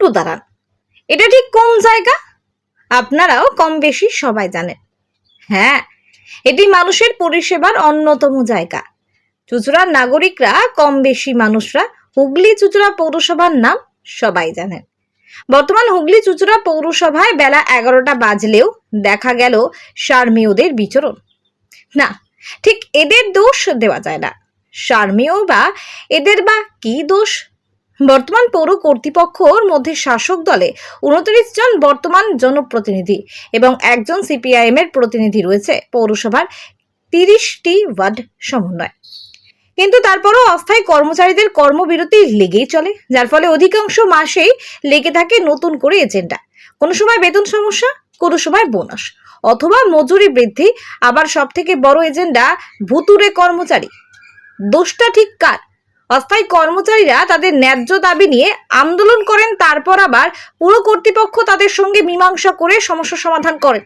একটু দাঁড়ান। এটা ঠিক কোন জায়গা? আপনারাও কম বেশি সবাই জানেন। হ্যাঁ এটি মানুষের পরিষেবার অন্যতম জায়গা। চুচুড়ার নাগরিকরা, কম বেশি মানুষরা হুগলি চুচুড়া পৌরসভার নাম সবাই জানেন। বর্তমান হুগলি চুচুড়া পৌরসভায় বেলা এগারোটা বাজলেও দেখা গেল সারমেয়দের বিচরণ। না, ঠিক এদের দোষ দেওয়া যায় না। সারমেয় বা এদের বা কি দোষ? বর্তমান পৌর কর্তৃপক্ষর মধ্যে শাসক দলে উনত্রিশ জন বর্তমান জনপ্রতিনিধি এবং একজন সিপিআইএম এর প্রতিনিধি রয়েছে। পৌরসভার তিরিশটি ওয়ার্ড সমন্বয়। কিন্তু তারপরও অস্থায়ী কর্মচারীদের কর্মবিরতি লেগেই চলে, যার ফলে অধিকাংশ মাসেই লেগে থাকে নতুন করে এজেন্ডা। কোনো সময় বেতন সমস্যা, কোনো সময় বোনাস। অথবা মজুরি বৃদ্ধি, আবার সব থেকে বড় এজেন্ডা ভুতুরে কর্মচারী। দোষটা ঠিক কার? অস্থায়ী কর্মচারীরা তাদের ন্যায্য দাবি নিয়ে আন্দোলন করেন, তারপর আবার পুরো কর্তৃপক্ষ তাদের সঙ্গে মীমাংসা করে সমস্যা সমাধান করেন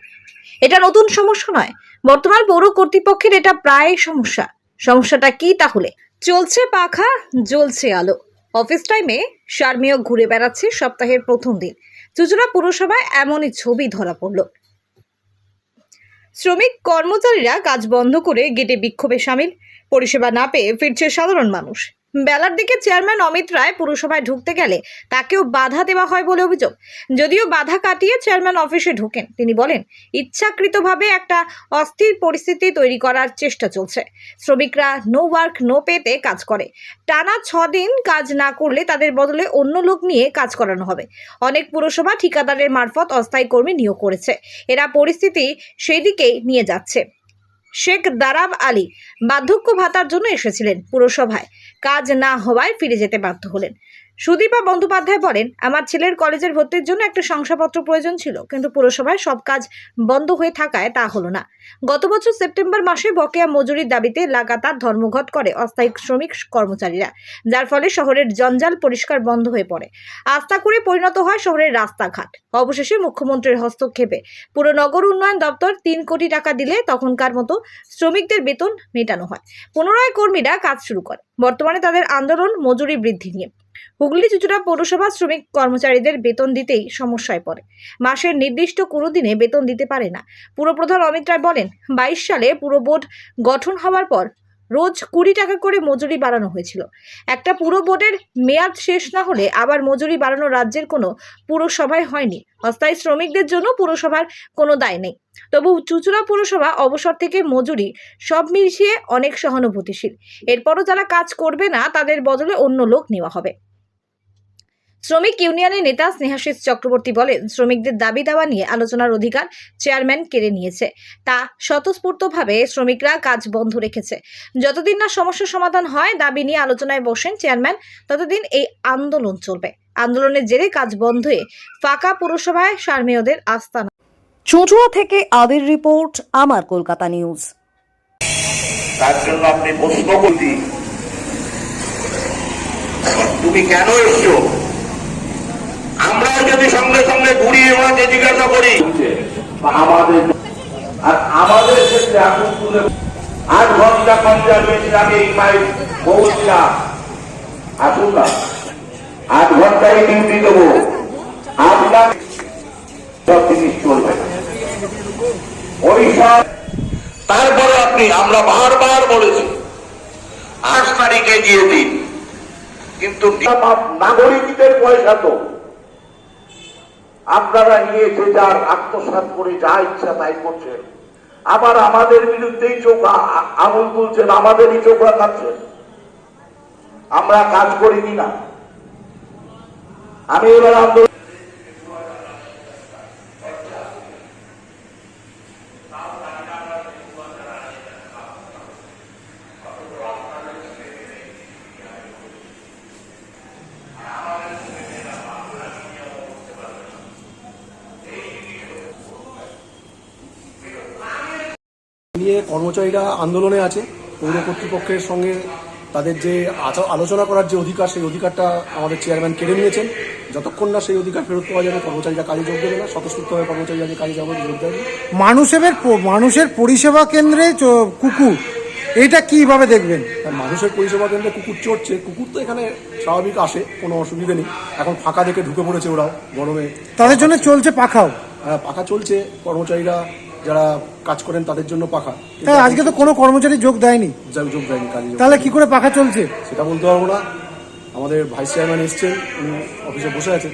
এটা নতুন সমস্যা নয়, বর্তমান পৌর কর্তৃপক্ষের এটা প্রায় সমস্যা। সমস্যাটা কি তাহলে? চলছে পাখা, জ্বলছে আলো। অফিস টাইমে শারমিয় ঘুরে বেড়াচ্ছে সপ্তাহের প্রথম দিন। চুচুড়া পুরসভায় এমনই ছবি ধরা পড়ল। শ্রমিক কর্মচারীরা কাজ বন্ধ করে গেটে বিক্ষোভে সামিল। পরিষেবা না পেয়ে ফিরছে সাধারণ মানুষ। বেলার দিকে চেয়ারম্যান অমিত রায় পুরসভায় ঢুকতে গেলে তাকেও বাধা দেওয়া হয় বলে অভিযোগ। যদিও বাধা কাটিয়ে চেয়ারম্যান অফিসে ঢোকেন, তিনি বলেন, ইচ্ছাকৃতভাবে একটা অস্থির পরিস্থিতি তৈরি করার চেষ্টা চলছে। শ্রমিকরা নো ওয়ার্ক নো পেতে কাজ করে। টানা ছ দিন কাজ না করলে তাদের বদলে অন্য লোক নিয়ে কাজ করানো হবে। অনেক পুরসভা ঠিকাদারের মারফত অস্থায়ী কর্মী নিয়োগ করেছে। এরা পরিস্থিতি সেই দিকেই নিয়ে যাচ্ছে। শেখ দারাব আলী বার্ধক্য ভাতার জন্য এসেছিলেন পুরসভায়। কাজ না হওয়ায় ফিরে যেতে বাধ্য হলেন। সুদীপা বন্দ্যোপাধ্যায় বলেন, আমার ছেলের কলেজের ভর্তির জন্য একটা শংসাপত্র প্রয়োজন ছিল, কিন্তু পুরসভায় সব কাজ বন্ধ হয়ে থাকায় তা হলো না। গত বছর সেপ্টেম্বর মাসে বকেয়া মজুরির দাবিতে লাগাতার ধর্মঘট করে অস্থায়ী শ্রমিক কর্মচারীরা, যার ফলে শহরের জঞ্জাল পরিষ্কার বন্ধ হয়ে পড়ে। আস্থা করে পরিণত হয় শহরের রাস্তাঘাট। অবশেষে মুখ্যমন্ত্রীর হস্তক্ষেপে পুরো নগর উন্নয়ন দপ্তর তিন কোটি টাকা দিলে তখনকার মতো শ্রমিকদের বেতন মেটানো হয়। পুনরায় কর্মীরা কাজ শুরু করে। বর্তমানে তাদের আন্দোলন মজুরি বৃদ্ধি নিয়ে। হুগলি চুচুড়া পৌরসভা শ্রমিক কর্মচারীদের বেতন দিতেই সমস্যায় পড়ে। মাসের নির্দিষ্ট কোনো দিনে বেতন দিতে পারে না। পুরপ্রধান অমিত রায় বলেন, বাইশ সালে পুরো বোর্ড গঠন হওয়ার পর রোজ কুড়ি টাকা করে মজুরি বাড়ানো হয়েছিল। একটা পুরো বোর্ডের মেয়াদ শেষ না হলে আবার মজুরি বাড়ানো রাজ্যের কোনো পুরসভায় হয়নি। অস্থায়ী শ্রমিকদের জন্য পুরসভার কোনো দায় নেই। তবু চুচুড়া পুরসভা অবসর থেকে মজুরি সব মিশিয়ে অনেক সহানুভূতিশীল। এরপরও যারা কাজ করবে না, তাদের বদলে অন্য লোক নেওয়া হবে। শ্রমিক ইউনিয়নের নেতা স্নেহাশিস চক্রবর্তী বলেন শ্রমিকদের দাবি দাওয়া নিয়ে আলোচনার অধিকার চেয়ারম্যান কেড়ে নিয়েছে। তা স্বতঃস্ফূর্তভাবে শ্রমিকরা কাজ বন্ধ রেখেছে। যতদিন না সমস্যা সমাধান হয় দাবি নিয়ে আলোচনায় বসেন চেয়ারম্যান ততদিন এই আন্দোলন চলবে। আন্দোলনের জেরে কাজ বন্ধ হয়ে ফাঁকা পুরসভায় সারমেয়দের আস্থানা চুঁচুড়া থেকে আবির রিপোর্ট আমার কলকাতা নিউজ। তার জন্য আপনি প্রশ্ন করছি তুমি কেন এসছো? যদি সঙ্গে সঙ্গে ঘুরিয়ে ওনাকে জিজ্ঞাসা করি। আমাদের আর আমাদের ক্ষেত্রে তুলে আট ঘণ্টা এই মাইক বলছিলাম আসুন না। আট ঘন্টায় ডিউটি দেবো। আপনার সব জিনিস চলবে। ওই সব তারপরে আপনি আমরা বারবার বলেছি আট তারিখে দিয়ে দিন। কিন্তু নাগরিকদের পয়সা তো। আপনারা নিয়ে যে যার আত্মসাত করে যা ইচ্ছা তাই করছেন। আবার আমাদের বিরুদ্ধেই চোখ আঙুল তুলছেন, আমাদেরই চোখ রাখাচ্ছেন আমরা কাজ করিনি না। আমি এবার আন্দোলন নিয়ে কর্মচারীরা আন্দোলনে আছে। পৌর কর্তৃপক্ষের সঙ্গে তাদের যে আলোচনা করার যে অধিকার সেই অধিকারটা আমাদের চেয়ারম্যান কেড়ে নিয়েছেন। যতক্ষণ না সেই অধিকার ফেরত পাওয়া যাবে কর্মচারীরা কাজে যোগ দেবে না। স্বতঃস্ফূর্তভাবে কর্মচারীরা যে কাজে যাবে যোগ দেবে মানুষের মানুষের পরিষেবা কেন্দ্রে কুকুর এটা কীভাবে দেখবেন? মানুষের পরিষেবা কেন্দ্রে কুকুর চড়ছে। কুকুর তো এখানে স্বাভাবিক আসে কোনো অসুবিধা নেই। এখন ফাঁকা দেখে ঢুকে পড়েছে ওরাও গরমে তাদের জন্য চলছে পাখাও। হ্যাঁ, পাখা চলছে। কর্মচারীরা যারা কাজ করেন তাদের জন্য পাখা। তাই আজকে তো কোনো কর্মচারী যোগ দেয়নি। যোগ দেয়নি কাজে তাহলে কি করে পাখা চলছে? সেটা বলতে পারব না। আমাদের ভাইস চেয়ারম্যান এসছেন উনি অফিসে বসে আছেন।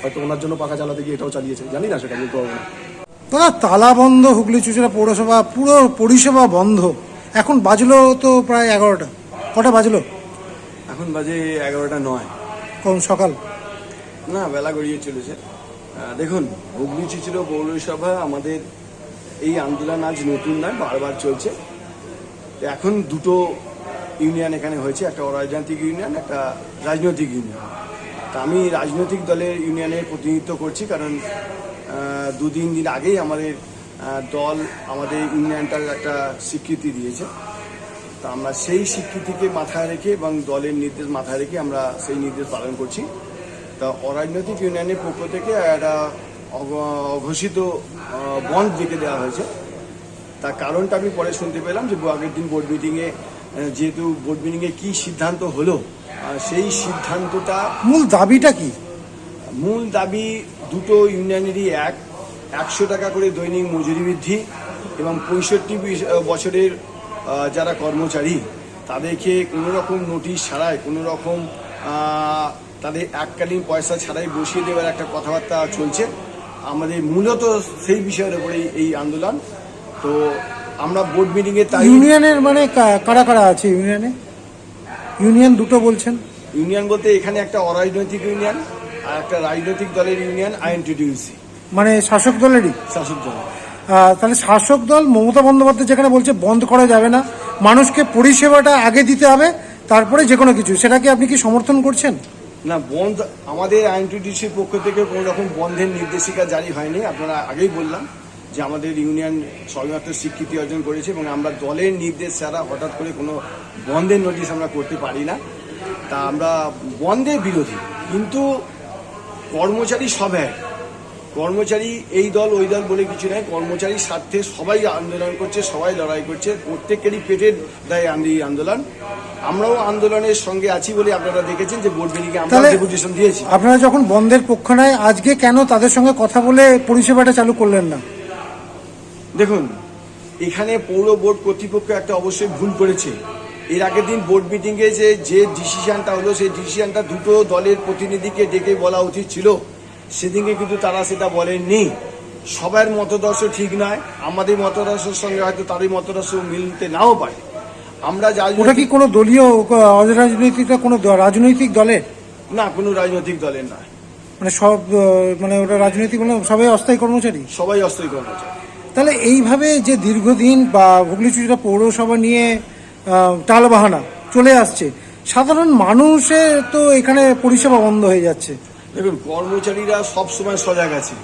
হয়তো ওনার জন্য পাখা চালাতে গিয়ে এটাও চালিয়েছে। জানি না সেটা বলতে পারব না। দাদা তালা বন্ধ হুগলি চুচড়া পৌরসভা পুরো পরিষেবা বন্ধ। এখন বাজলো তো প্রায় এগারোটা। কটা বাজলো? এখন বাজে এগারোটা নয়। কোন সকাল। না বেলা গড়িয়ে চলেছে। দেখুন হুগলি চিচিরো পৌরসভা আমাদের এই আন্দোলন আজ নতুন নয় বারবার চলছে। এখন দুটো ইউনিয়ন এখানে হয়েছে একটা অরাজনৈতিক ইউনিয়ন একটা রাজনৈতিক ইউনিয়ন। তা আমি রাজনৈতিক দলের ইউনিয়নের প্রতিনিধিত্ব করছি কারণ আহ, দু তিন দিন আগেই আমাদের দল আমাদের ইউনিয়নটার একটা স্বীকৃতি দিয়েছে। তা আমরা সেই স্বীকৃতিকে মাথায় রেখে এবং দলের নির্দেশ মাথায় রেখে আমরা সেই নির্দেশ পালন করছি। তা অরাজনৈতিক ইউনিয়নের পক্ষ থেকে একটা অঘোষিত বন্ড লিখে দেওয়া হয়েছে। তার কারণটা আমি পরে শুনতে পেলাম যে আগের দিন বোর্ড মিটিংয়ে যেহেতু বোর্ড মিটিংয়ে কী সিদ্ধান্ত হলো সেই সিদ্ধান্তটা মূল দাবিটা কি? মূল দাবি দুটো ইউনিয়নেরই এক। একশো টাকা করে দৈনিক মজুরি বৃদ্ধি এবং পঁয়ষট্টি বছরের যারা কর্মচারী তাদেরকে কোনো রকম নোটিশ ছাড়াই কোনো রকম তাদের এককালীন পয়সা ছাড়াই বসিয়ে দেওয়ার একটা কথাবার্তা চলছে। আমাদের মূলত সেই বিষয়ের উপরেই এই আন্দোলন। তো আমরা বোর্ড মিটিংয়ে তাই ইউনিয়নের মানে কারা কারা আছে ইউনিয়নে? ইউনিয়ন দুটো বলছেন। ইউনিয়ন বলতে এখানে একটা অরাজনৈতিক ইউনিয়ন আর একটা রাজনৈতিক দলের ইউনিয়ন আইএনটিডিউসি। মানে শাসক দলেরই? শাসক দল। তাহলে শাসক দল মমতা বন্দ্যোপাধ্যায় যেখানে বলছে বন্ধ করা যাবে না। মানুষকে পরিষেবাটা আগে দিতে হবে তারপরে যে কোনো কিছু সেটাকে আপনি কি সমর্থন করছেন? না, বন্ধ, আমাদের আইনটিডিসির পক্ষ থেকে কোনো রকম বন্ধের নির্দেশিকা জারি হয়নি। আপনারা আগেই বললাম যে আমাদের ইউনিয়ন সবেমাত্র স্বীকৃতি অর্জন করেছে এবং আমরা দলের নির্দেশ ছাড়া হঠাৎ করে কোনো বন্ধের নোটিশ আমরা করতে পারি না। তা আমরা বন্ধের বিরোধী, কিন্তু কর্মচারী এক কর্মচারী এই দল ওই দল বলে কিছু নাই। কর্মচারীর স্বার্থে সবাই আন্দোলন করছে সবাই লড়াই করছে। প্রত্যেকেরই পেটের দায় আন্দি আন্দোলন। আমরাও আন্দোলনের সঙ্গে আছি বলে আপনারা দেখেছেন যে বোর্ড মিটিংয়ে আমরা ডেপুটেশন দিয়েছি। আপনারা যখন বন্ধের পক্ষ নেয় আজকে কেন তাদের সঙ্গে কথা বলে পরিষেবাটা চালু করলেন না? দেখুন এখানে পৌর বোর্ড কর্তৃপক্ষ একটা অবশ্যই ভুল করেছে। এর আগের দিন বোর্ড মিটিংয়ে যে যে ডিসিশনটা হলো সেই ডিসিশনটা দুটো দলের প্রতিনিধিকে ডেকে বলা উচিত ছিল। সেদিনকে কিন্তু তারা সেটা বলেননি। সবার মতদর্শ ঠিক নয় আমাদের মতদর্শের সঙ্গে হয়তো তারই মতদর্শ মিলতে নাও পারে। আমরা যা ওটা কি কোনো দলীয় আহ, অরাজনৈতিক কোনো রাজনৈতিক দলের? না কোনো রাজনৈতিক দলের নয়। মানে সব মানে ওটা রাজনৈতিক মানে সবাই অস্থায়ী কর্মচারী? সবাই অস্থায়ী কর্মচারী। তাহলে এইভাবে যে দীর্ঘদিন বা হুগলি চুচড়া পৌরসভা নিয়ে টালবাহানা চলে আসছে সাধারণ মানুষের তো এখানে পরিষেবা বন্ধ হয়ে যাচ্ছে। দেখুন, কর্মচারীরা সব সময় সজাগ আছে।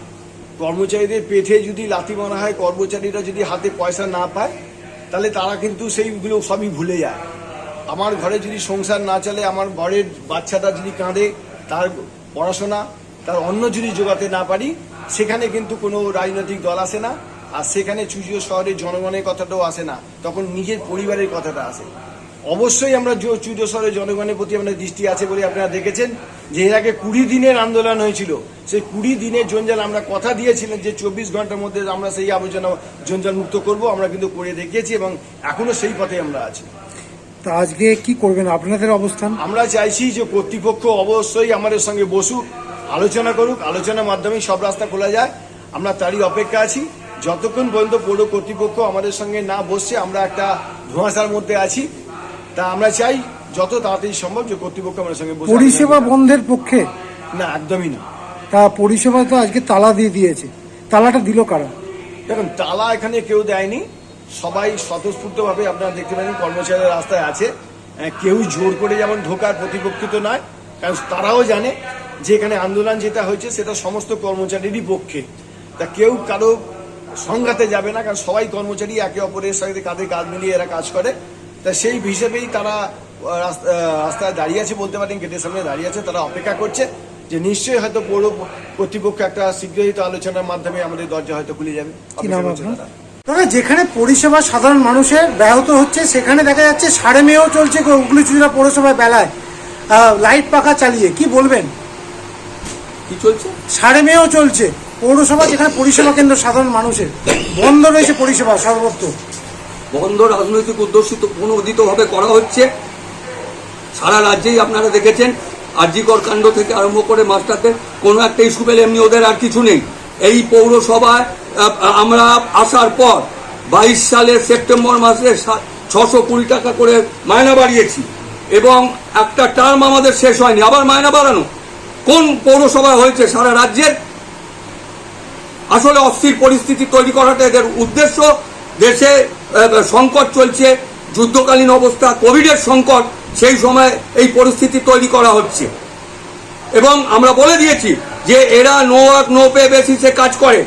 কর্মচারীদের পেটে যদি লাথি মারা হয়, কর্মচারীরা যদি হাতে পয়সা না পায়, তাহলে তারা কিন্তু সেইগুলো সবই ভুলে যায়। আমার ঘরে যদি সংসার না চলে, আমার ঘরের বাচ্চাটা যদি কাঁদে, তার পড়াশোনা, তার অন্য যদি জোগাতে না পারি, সেখানে কিন্তু কোনো রাজনৈতিক দল আসে না, আর সেখানে চুজিও শহরের জনগণের কথাটাও আসে না, তখন নিজের পরিবারের কথাটা আসে। অবশ্যই আমরা যে জনগণের প্রতি আমাদের দৃষ্টি আছে বলে আপনারা দেখেছেন যে এর আগে কুড়ি দিনের আন্দোলন হয়েছিল। সেই কুড়ি দিনের জঞ্জাল আমরা কথা দিয়েছিলেন যে চব্বিশ ঘণ্টার মধ্যে আমরা সেই আলোচনা জঞ্জাল মুক্ত করব আমরা কিন্তু করে দেখিয়েছি এবং এখনও সেই পথে আমরা আছি। তা আজকে কি করবেন? আপনাদের অবস্থান? আমরা চাইছি যে কর্তৃপক্ষ অবশ্যই আমাদের সঙ্গে বসুক আলোচনা করুক আলোচনার মাধ্যমে সব রাস্তা খোলা যায়। আমরা তারই অপেক্ষা আছি। যতক্ষণ পর্যন্ত পৌর কর্তৃপক্ষ আমাদের সঙ্গে না বসছে আমরা একটা ধোঁয়াশার মধ্যে আছি। তা আমরা চাই যত তাড়াতাড়ি সম্ভব যে কর্তৃপক্ষ আমাদের সঙ্গে বসে পরিষেবা বন্ধের পক্ষে? না একদমই না। তা পরিষেবা তো আজকে তালা দিয়ে দিয়েছে। তালাটা দিল কারা? দেখুন তালা এখানে কেউ দেয়নি। সবাই স্বতঃস্ফূর্তভাবে আপনারা দেখতে পারেন কর্মচারীরা রাস্তায় আছে। কেউ জোর করে যেমন ঢোকার প্রতিপক্ষিত নয় কারণ তারাও জানে যে এখানে আন্দোলন যেটা হয়েছে সেটা সমস্ত কর্মচারীরই পক্ষে। তা কেউ কারও সংঘাতে যাবে না কারণ সবাই কর্মচারী একে অপরের সাথে কাঁধে কাঁধ মিলিয়ে এরা কাজ করে। তা সেই হিসেবেই তারা রাস্তায় দাঁড়িয়ে আছে বলতে পারেন গেটের সামনে দাঁড়িয়ে আছে তারা অপেক্ষা করছে যে নিশ্চয়ই হয়তো পৌর কর্তৃপক্ষ একটা শীঘ্রই আলোচনার মাধ্যমে আমাদের দরজা হয়তো খুলে যাবে। দাদা যেখানে পরিষেবা সাধারণ মানুষের ব্যাহত হচ্ছে সেখানে দেখা যাচ্ছে সাড়ে মেয়েও চলছে হুগলি চুচুড়া পৌরসভায় বেলায়। লাইট পাখা চালিয়ে কি বলবেন? কি চলছে? সাড়ে মেয়েও চলছে। পৌরসভা যেখানে পরিষেবা কেন্দ্র সাধারণ মানুষের বন্ধ রয়েছে পরিষেবা সর্বত্র। বন্ধ রাজনৈতিক উদ্দেশিত প্রণোদিত ভাবে করা হচ্ছে। সারা রাজ্যেই আপনারা দেখেছেন, আরজিকর কাণ্ড থেকে আরম্ভ করে মাস্টারদের কোনো একটা ইস্যু পেলে এমনি ওদের আর কিছু নেই। এই পৌরসভায় আমরা আসার পর বাইশ সালের সেপ্টেম্বর মাসে ছশো কুড়ি টাকা করে মায়না বাড়িয়েছি এবং একটা টার্ম আমাদের শেষ হয়নি, আবার মায়না বাড়ানো। কোন পৌরসভা হয়েছে সারা রাজ্যের? আসলে অস্থির পরিস্থিতি তৈরি করাটা এদের উদ্দেশ্য। দেশে সংকট চলছে, যুদ্ধকালীন অবস্থা, কোভিডের সংকট, সেই সময় এই পরিস্থিতি তৈরি করা হচ্ছে। এবং আমরা বলে দিয়েছি যে এরা নো ওয়ার্ক, নো পে বেসিসে কাজ করে।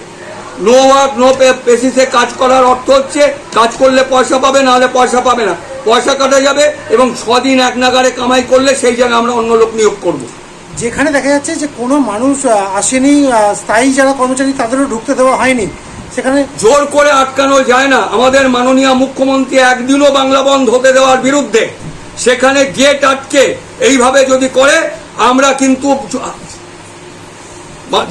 নো ওয়ার্ক, নো পে বেসিসে কাজ করার অর্থ হচ্ছে, কাজ করলে পয়সা পাবে, না হলে পয়সা পাবে না। পয়সা কাটা যাবে এবং ছদিন এক নাগারে কামাই করলে সেই জায়গায় আমরা অন্য লোক নিয়োগ করব। যেখানে দেখা যাচ্ছে যে কোনো মানুষ আসেনি স্থায়ী যারা কর্মচারী তাদেরও ঢুকতে দেওয়া হয়নি। সেখানে জোর করে আটকানো যায় না। আমাদের মাননীয় মুখ্যমন্ত্রী একদিনও বাংলা বন্ধ হতে দেওয়ার বিরুদ্ধে সেখানে গেট আটকে এইভাবে যদি করে, আমরা কিন্তু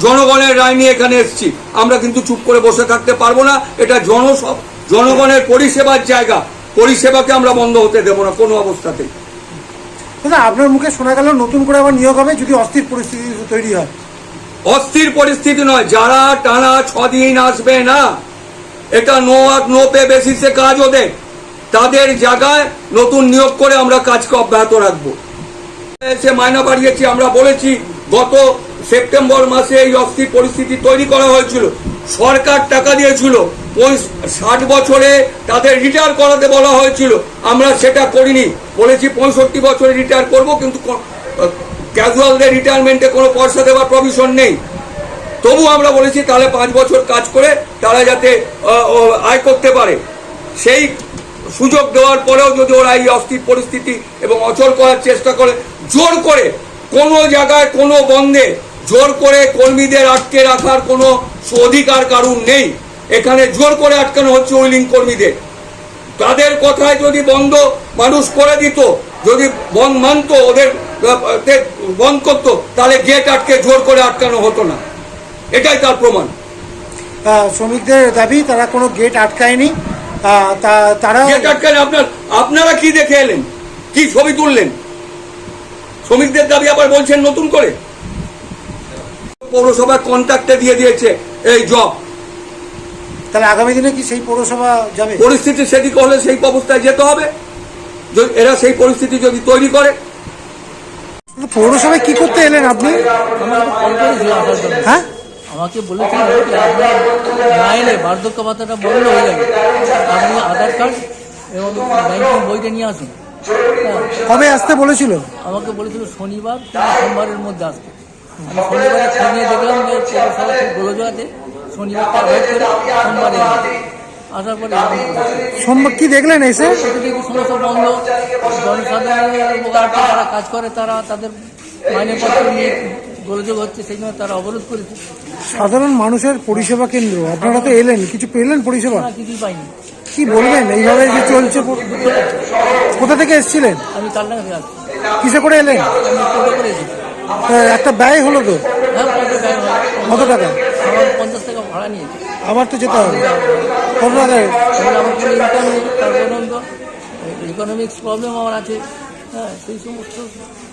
জনগণের রায় নিয়ে এখানে এসেছি। আমরা কিন্তু চুপ করে বসে থাকতে পারব না। এটা জনসব জনগণের পরিষেবার জায়গা। পরিষেবাকে আমরা বন্ধ হতে দেবো না কোনো অবস্থাতেই। আপনার মুখে শোনা গেল নতুন করে আবার নিয়োগ হবে যদি অস্থির পরিস্থিতি তৈরি হয়। অস্থির পরিস্থিতি নয়, যারা টানা ছদিন আসবে না, এটা নো ওয়ার্ক নো পে বেসিসে কাজ ওদের। তাদের জায়গায় নতুন নিয়োগ করে আমরা কাজকে অব্যাহত রাখব। এসে মায়না বাড়িয়েছি, আমরা বলেছি, গত সেপ্টেম্বর মাসে এই অস্থির পরিস্থিতি তৈরি করা হয়েছিল। সরকার টাকা দিয়েছিল ষাট বছরে তাদের রিটায়ার করাতে বলা হয়েছিল। আমরা সেটা করিনি। বলেছি, পঁয়ষট্টি বছরে রিটায়ার করব, কিন্তু ক্যাজুয়ালদের রিটায়ারমেন্টে কোনো পয়সা দেওয়ার প্রভিশন নেই। তবু আমরা বলেছি, তাহলে পাঁচ বছর কাজ করে তারা যাতে আয় করতে পারে। সেই সুযোগ দেওয়ার পরেও যদি ওরা এই অস্থির পরিস্থিতি এবং অচল করার চেষ্টা করে, জোর করে কোনো জায়গায়, কোনো বন্ধে জোর করে কর্মীদের আটকে রাখার কোনো অধিকার কারণ নেই। এখানে জোর করে আটকানো হচ্ছে উইলিং কর্মীদের। তাদের কথায় যদি বন্ধ মানুষ করে দিত, যদি বন্ধ মানতো ওদের বন্ধ করতো তাহলে গেট আটকে জোর করে আটকানো হতো না। এটাই তার প্রমাণ। শ্রমিকদের দাবি তারা কোনো গেট আটকায়নি। তারা গেট আটকালে আপনার আপনারা কি দেখে এলেন? কি ছবি তুললেন? শ্রমিকদের দাবি আবার বলছেন নতুন করে? পৌরসভা কন্ট্রাক্টে দিয়ে দিয়েছে এই জব তাহলে আগামী দিনে কি সেই পৌরসভা যাবে? পরিস্থিতি সেদিকে হলে সেই অবস্থায় যেতে হবে। যদি এরা সেই পরিস্থিতি যদি তৈরি করে পৌরসভায় কি করতে এলেন আপনি? হ্যাঁ? আমাকে বলেছিল না এলে বার্ধক্য ভাতাটা বন্ধ হয়ে যাবে। আপনি আধার কার্ড এবং ব্যাংকিং বইটা নিয়ে আসুন। কবে আসতে বলেছিল? আমাকে বলেছিল শনিবার সোমবারের মধ্যে আসতে। আমি শনিবারে ফোন দেখলাম যে পৌরসভা খুব গোলজ আছে। শনিবারটা ওয়েট করে সোমবারে। আসার পরে সোমবার কি দেখলেন এসে? সমস্ত বন্ধ। জনসাধারণের উপকারার্থে যারা কাজ করে তারা তাদের মাইনেপত্র নিয়ে গোলযোগ হচ্ছে সেই জন্য তারা অবরোধ করেছে। সাধারণ মানুষের পরিষেবা কেন্দ্র আপনারা তো এলেন কিছু পেলেন পরিষেবা? কিছুই পাইনি। কি বলবেন? এইভাবে যে চলছে কোথা থেকে এসেছিলেন? আমি কালনা কিসে করে এলেন? করে একটা ব্যয় হলো তো? হ্যাঁ কত টাকা? পঞ্চাশ টাকা ভাড়া নিয়েছে। আবার তো যেতে হবে। আমার পর্যন্ত ইকোনমিক্স প্রবলেম আমার আছে। হ্যাঁ সেই সমস্ত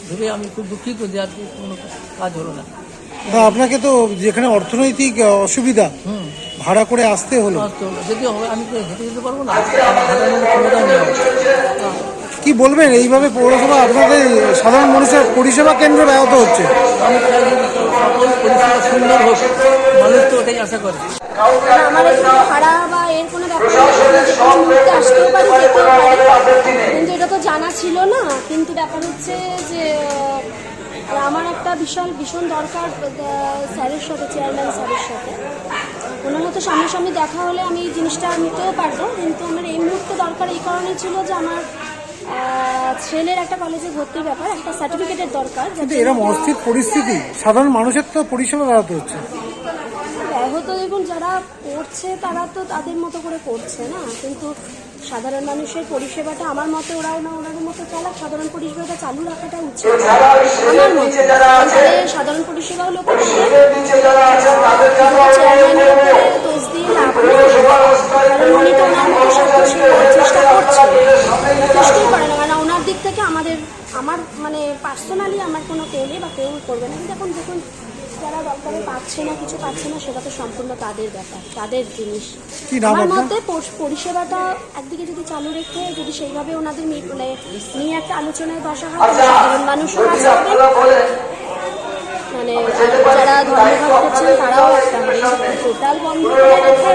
ভেবে আমি খুব দুঃখিত যে আজকে কোনো কাজ হলো না। আপনাকে তো যেখানে অর্থনৈতিক অসুবিধা ভাড়া করে আসতে হলো। যদি হবে আমি তো হেঁটে যেতে পারব না। আমার আমার। কি বলবেন? এইভাবে পৌরসভা আপনাদের সাধারণ মানুষের পরিষেবা কেন্দ্র ব্যাহত হচ্ছে। আমি পরিষেবা সুন্দর হোক। মানুষ তো ওটাই আশা করে। আমার এখানে ভাড়া বা এর কোনো ব্যাপার মুহূর্তে আসতেও পারি যেতেও পারি কিন্তু এটা তো জানা ছিল না। কিন্তু ব্যাপার হচ্ছে যে আমার একটা বিশাল ভীষণ দরকার স্যারের সাথে চেয়ারম্যান স্যারের সাথে। ওনার হয়তো সামনাসামনি দেখা হলে আমি এই জিনিসটা নিতেও পারব। কিন্তু আমার এই মুহূর্তে দরকার এই কারণে ছিল যে আমার ছেলের একটা কলেজে ভর্তির ব্যাপার একটা সার্টিফিকেটের দরকার। কিন্তু এরকম অস্থির পরিস্থিতি সাধারণ মানুষের তো পরিষেবা দাঁড়াতে হচ্ছে। ব্যাহত দেখুন যারা করছে তারা তো তাদের মতো করে করছে না। কিন্তু সাধারণ মানুষের পরিষেবাটা আমার মতে ওরাও না ওনাদের মতো চালাক। সাধারণ পরিষেবাটা চালু রাখাটা উচিত। আমার মতে তাহলে সাধারণ পরিষেবা হলো করতে চেয়ারম্যানের উপরে দোষ দিয়ে লাভ কারণ উনি তো ওনার মতো সব কিছু করার চেষ্টা করছেন। যথেষ্টই করে না কারণ ওনার দিক থেকে আমাদের আমার মানে পার্সোনালি আমার কোনো কেউ নেই বা কেউ করবে না। কিন্তু এখন দেখুন তারা দরকারে পাচ্ছে না কিছু পাচ্ছে না সেটা তো সম্পূর্ণ তাদের ব্যাপার তাদের জিনিস। আমার মতে পরিষেবাটা একদিকে যদি চালু রেখে যদি সেইভাবে ওনাদের মানে নিয়ে একটা আলোচনায় বসা হয় সাধারণ মানুষও মানে যারা ধর্মঘট করছেন তারাও একটা টোটাল বন্ধ করে রাখে